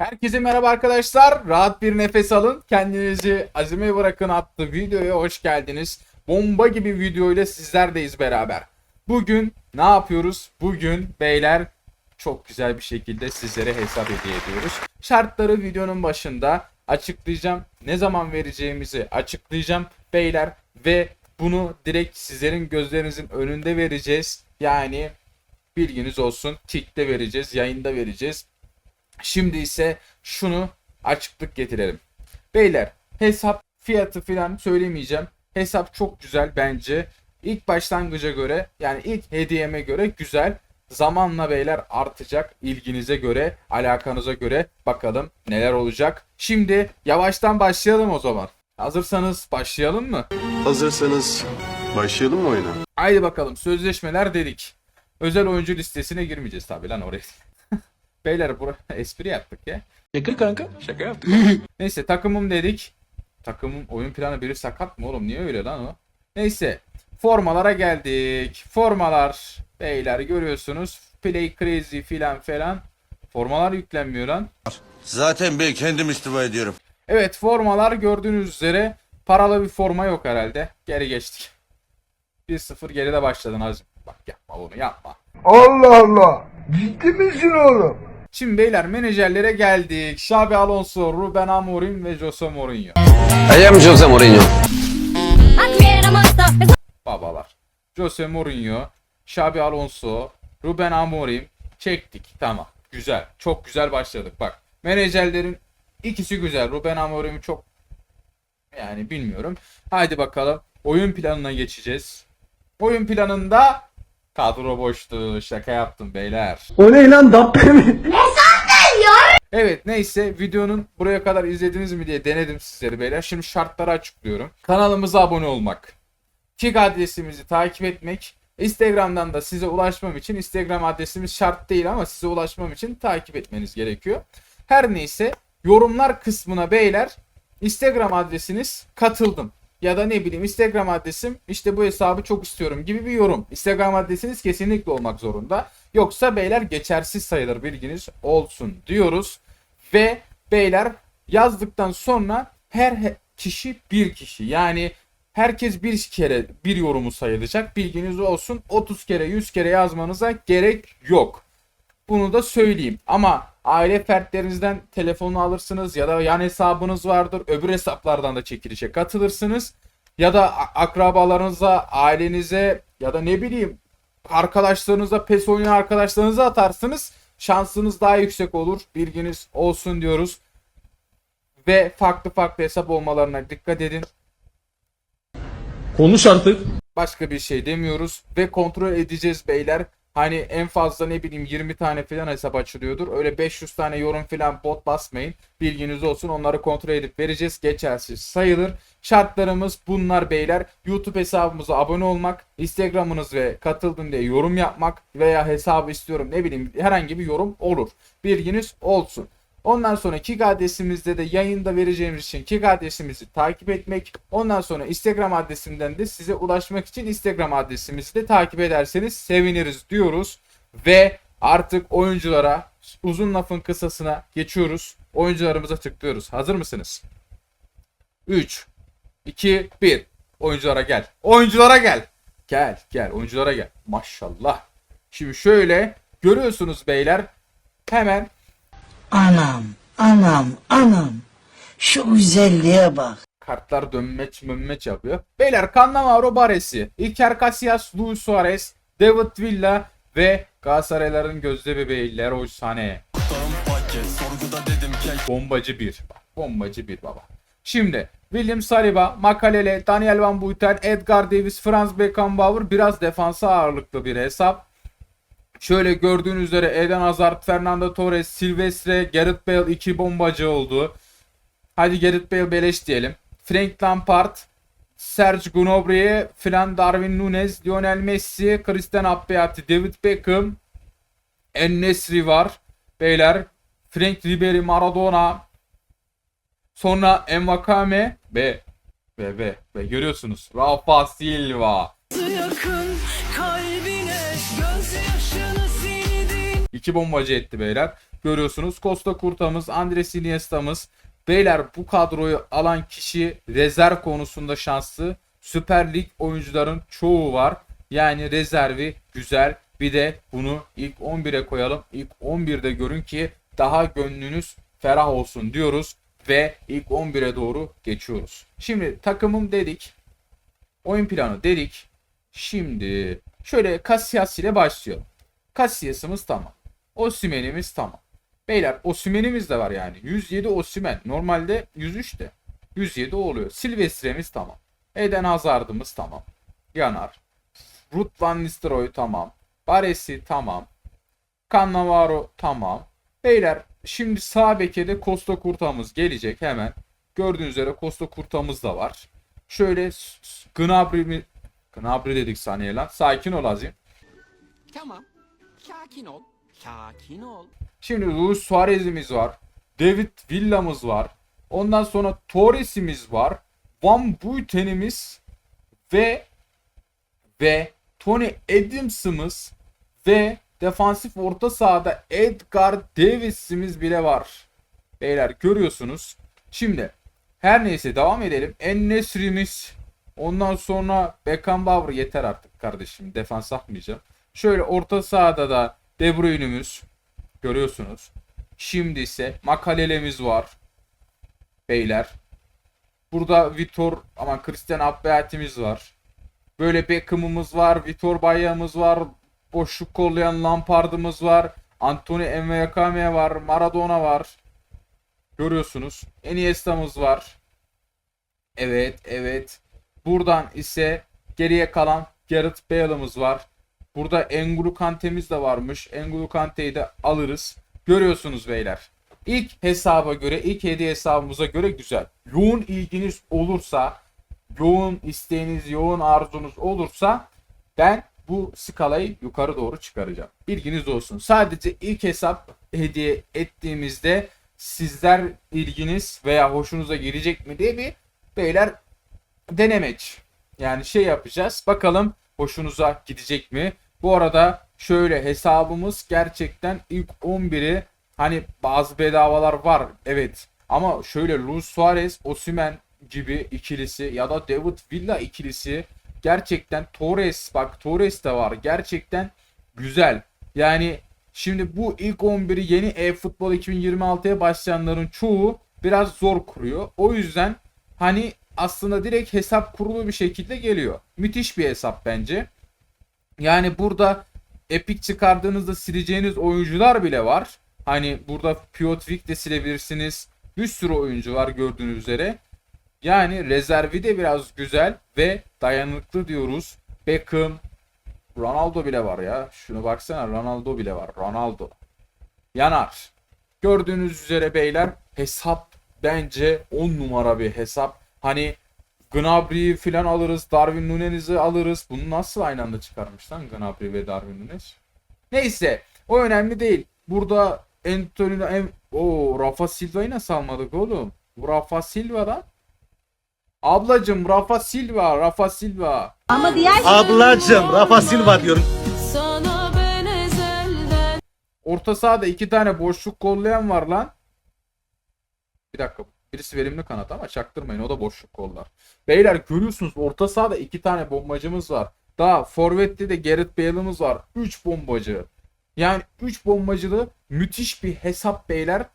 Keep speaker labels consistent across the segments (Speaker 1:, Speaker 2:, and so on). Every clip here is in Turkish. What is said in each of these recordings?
Speaker 1: Herkese merhaba arkadaşlar. Rahat bir nefes alın. Kendinizi azime bırakın adlı videoya hoş geldiniz. Bomba gibi video ile sizlerdeyiz beraber. Bugün ne yapıyoruz? Bugün beyler çok güzel bir şekilde sizlere hesap hediye ediyoruz. Şartları videonun başında açıklayacağım. Ne zaman vereceğimizi açıklayacağım beyler ve bunu direkt sizlerin gözlerinizin önünde vereceğiz. Yani bilginiz olsun. Kick'te vereceğiz, yayında vereceğiz. Şimdi ise şunu açıklık getirelim. Beyler hesap fiyatı falan söylemeyeceğim. Hesap çok güzel bence. İlk başlangıca göre yani ilk hediyeme göre güzel. Zamanla beyler artacak ilginize göre, alakanıza göre bakalım neler olacak. Şimdi yavaştan başlayalım o zaman. Hazırsanız başlayalım mı?
Speaker 2: Hazırsanız başlayalım mı oyuna?
Speaker 1: Haydi bakalım sözleşmeler dedik. Özel oyuncu listesine girmeyeceğiz tabi lan oraya. Beyler bura espri yaptık ya.
Speaker 3: Şaka kanka. Şaka yaptık.
Speaker 1: Neyse takımım dedik. Takımın oyun planı biri sakat mı oğlum? Niye öyle lan o? Neyse. Formalara geldik. Formalar. Beyler görüyorsunuz. Play crazy filan falan. Formalar yüklenmiyor lan.
Speaker 4: Zaten ben kendim istifa ediyorum.
Speaker 1: Evet formalar gördüğünüz üzere paralı bir forma yok herhalde. Geri geçtik. 1-0 geride başladın Azim. Bak yapma bunu yapma.
Speaker 5: Allah Allah. Ciddi misin oğlum?
Speaker 1: Şimdi beyler menajerlere geldik. Xabi Alonso, Ruben Amorim ve Jose Mourinho.
Speaker 3: I am Jose Mourinho.
Speaker 1: Babalar. Jose Mourinho, Xabi Alonso, Ruben Amorim çektik. Tamam. Güzel. Çok güzel başladık. Bak. Menajerlerin ikisi güzel. Ruben Amorim'i çok yani bilmiyorum. Haydi bakalım. Oyun planına geçeceğiz. Oyun planında kadro boştu. Şaka yaptım beyler.
Speaker 5: O ne lan dabbe mi?
Speaker 1: Evet neyse videonun buraya kadar izlediniz mi diye denedim sizleri beyler. Şimdi şartları açıklıyorum. Kanalımıza abone olmak. Kick adresimizi takip etmek. Instagram'dan da size ulaşmam için Instagram adresimiz şart değil ama size ulaşmam için takip etmeniz gerekiyor. Her neyse yorumlar kısmına beyler Instagram adresiniz katıldım. Ya da ne bileyim Instagram adresim işte bu hesabı çok istiyorum gibi bir yorum. Instagram adresiniz kesinlikle olmak zorunda. Yoksa beyler geçersiz sayılır bilginiz olsun diyoruz. Ve beyler yazdıktan sonra her he- kişi bir kişi. Yani herkes bir kere bir yorumu sayılacak. Bilginiz olsun. 30 kere 100 kere yazmanıza gerek yok. Bunu da söyleyeyim. Ama aile fertlerinizden telefonu alırsınız ya da yan hesabınız vardır. Öbür hesaplardan da çekilişe katılırsınız. Ya da akrabalarınıza, ailenize ya da ne bileyim arkadaşlarınıza, PES oynayan arkadaşlarınıza atarsınız. Şansınız daha yüksek olur. Bilginiz olsun diyoruz. Ve farklı farklı hesap olmalarına dikkat edin.
Speaker 3: Konuş artık.
Speaker 1: Başka bir şey demiyoruz ve kontrol edeceğiz beyler. Hani en fazla ne bileyim 20 tane falan hesap açılıyordur. Öyle 500 tane yorum falan bot basmayın. Bilginiz olsun onları kontrol edip vereceğiz. Geçersiz sayılır. Şartlarımız bunlar beyler. YouTube hesabımıza abone olmak, Instagram'ınız ve katıldım diye yorum yapmak veya hesabı istiyorum ne bileyim herhangi bir yorum olur. Bilginiz olsun. Ondan sonra Kick adresimizde de yayında vereceğimiz için Kick adresimizi takip etmek. Ondan sonra Instagram adresimden de size ulaşmak için Instagram adresimizi de takip ederseniz seviniriz diyoruz. Ve artık oyunculara uzun lafın kısasına geçiyoruz. Oyuncularımıza tıklıyoruz. Hazır mısınız? 3 2 1 Oyunculara gel. Oyunculara gel. Gel gel oyunculara gel. Maşallah. Şimdi şöyle görüyorsunuz beyler. Hemen
Speaker 6: Anam, anam, anam. Şu güzelliğe bak.
Speaker 1: kartlar dönmeç mönmeç yapıyor. Beyler Cannavaro Baresi, Iker Casillas, Luis Suarez, David Villa ve Galatasarayların gözde bebeği Leroy Sané. Bombacı bir. Bombacı bir baba. Şimdi William Saliba, Makalele, Daniel Van Buiten, Edgar Davis, Franz Beckenbauer biraz defansa ağırlıklı bir hesap. Şöyle gördüğünüz üzere Eden Hazard, Fernando Torres, Silvestre, Gareth Bale iki bombacı oldu. Hadi Gareth Bale beleş diyelim. Frank Lampard, Serge Gnabry, Fran Darwin Nunez, Lionel Messi, Christian Appiati, David Beckham, En-Nesyri var. Beyler, Frank Ribery, Maradona, sonra Envakame ve ve ve ve görüyorsunuz Rafa Silva. İki bombacı etti beyler. Görüyorsunuz Costa Curta'mız, Andres Iniesta'mız. Beyler bu kadroyu alan kişi rezerv konusunda şanslı. Süper Lig oyuncuların çoğu var. Yani rezervi güzel. Bir de bunu ilk 11'e koyalım. İlk 11'de görün ki daha gönlünüz ferah olsun diyoruz. Ve ilk 11'e doğru geçiyoruz. Şimdi takımım dedik. Oyun planı dedik. Şimdi şöyle Casillas ile başlayalım. Casillas'ımız tamam. Osimhen'imiz tamam. Beyler Osimhen'imiz de var yani. 107 Osimhen. Normalde 103 de. 107 oluyor. Silvestre'miz tamam. Eden Hazard'ımız tamam. Yanar. Ruth Van Nistelrooy tamam. Baresi tamam. Cannavaro tamam. Beyler şimdi sağ beke de Costa Curta'mız gelecek hemen. Gördüğünüz üzere Costa Curta'mız da var. Şöyle Gnabry mi? Gnabry dedik saniye lan. Sakin ol Azim.
Speaker 7: Tamam. Sakin ol. Sakin ol.
Speaker 1: Şimdi Luis Suarez'imiz var. David Villa'mız var. Ondan sonra Torres'imiz var. Van Buiten'imiz ve ve Tony Adams'ımız ve defansif orta sahada Edgar Davis'imiz bile var. Beyler görüyorsunuz. Şimdi her neyse devam edelim. En ondan sonra Beckenbauer yeter artık kardeşim. Defans atmayacağım. Şöyle orta sahada da De Bruyne'miz görüyorsunuz. Şimdi ise Makalele'miz var. Beyler. Burada Vitor ama Christian Abbeat'imiz var. Böyle Beckham'ımız var. Vitor Baya'mız var. Boşluk kollayan Lampard'ımız var. Anthony Envekame var. Maradona var. Görüyorsunuz. Iniesta'mız var. Evet, evet. Buradan ise geriye kalan Gareth Bale'ımız var. Burada Engulu Kante'miz de varmış. Engulu Kante'yi de alırız. Görüyorsunuz beyler. İlk hesaba göre, ilk hediye hesabımıza göre güzel. Yoğun ilginiz olursa, yoğun isteğiniz, yoğun arzunuz olursa ben bu skalayı yukarı doğru çıkaracağım. Bilginiz olsun. Sadece ilk hesap hediye ettiğimizde sizler ilginiz veya hoşunuza girecek mi diye bir beyler denemeç. Yani şey yapacağız. Bakalım hoşunuza gidecek mi? Bu arada şöyle hesabımız gerçekten ilk 11'i hani bazı bedavalar var. Evet. Ama şöyle Luis Suarez, Osimhen gibi ikilisi ya da David Villa ikilisi gerçekten Torres bak Torres de var. Gerçekten güzel. Yani şimdi bu ilk 11'i yeni e-futbol 2026'ya başlayanların çoğu biraz zor kuruyor. O yüzden hani aslında direkt hesap kurulu bir şekilde geliyor. Müthiş bir hesap bence. Yani burada Epic çıkardığınızda sileceğiniz oyuncular bile var. Hani burada Piotr de silebilirsiniz. Bir sürü oyuncu var gördüğünüz üzere. Yani rezervi de biraz güzel ve dayanıklı diyoruz. Beckham, Ronaldo bile var ya. Şunu baksana Ronaldo bile var. Ronaldo. Yanar. Gördüğünüz üzere beyler hesap bence 10 numara bir hesap. Hani Gnabry'i falan alırız. Darwin Nunez'i alırız. Bunu nasıl aynı anda çıkarmış lan Gnabry ve Darwin Nunez? Neyse. O önemli değil. Burada Antonio em o Rafa Silva'yı nasıl almadık oğlum? Bu Rafa Silva'dan. Ablacım Rafa Silva, Rafa Silva.
Speaker 8: Ama diğer
Speaker 9: Ablacım Rafa Silva diyorum.
Speaker 1: Orta sahada iki tane boşluk kollayan var lan. Bir dakika. Birisi verimli kanat ama çaktırmayın o da boşluk kollar. Beyler görüyorsunuz orta sahada iki tane bombacımız var. Daha forvette de Gareth Bale'ımız var. 3 bombacı. Yani 3 bombacılı müthiş bir hesap beyler.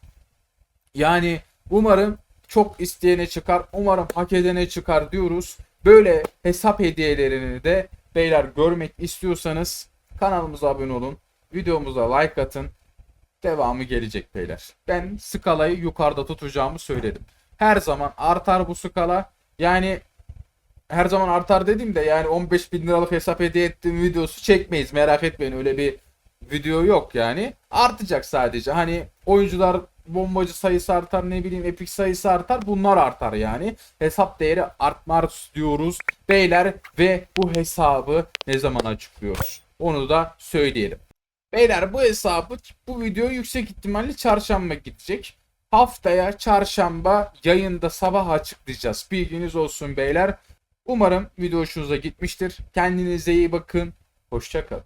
Speaker 1: Yani umarım çok isteyene çıkar. Umarım hak edene çıkar diyoruz. Böyle hesap hediyelerini de beyler görmek istiyorsanız kanalımıza abone olun. Videomuza like atın. Devamı gelecek beyler. Ben skalayı yukarıda tutacağımı söyledim. Her zaman artar bu skala. Yani her zaman artar dedim de yani 15 bin liralık hesap hediye ettiğim videosu çekmeyiz. Merak etmeyin öyle bir video yok yani. Artacak sadece. Hani oyuncular bombacı sayısı artar ne bileyim epik sayısı artar bunlar artar yani. Hesap değeri artmaz diyoruz beyler ve bu hesabı ne zaman açıklıyoruz? Onu da söyleyelim. Beyler bu hesabı bu video yüksek ihtimalle çarşamba gidecek. Haftaya çarşamba yayında sabah açıklayacağız. Bilginiz olsun beyler. Umarım video hoşunuza gitmiştir. Kendinize iyi bakın. Hoşçakalın.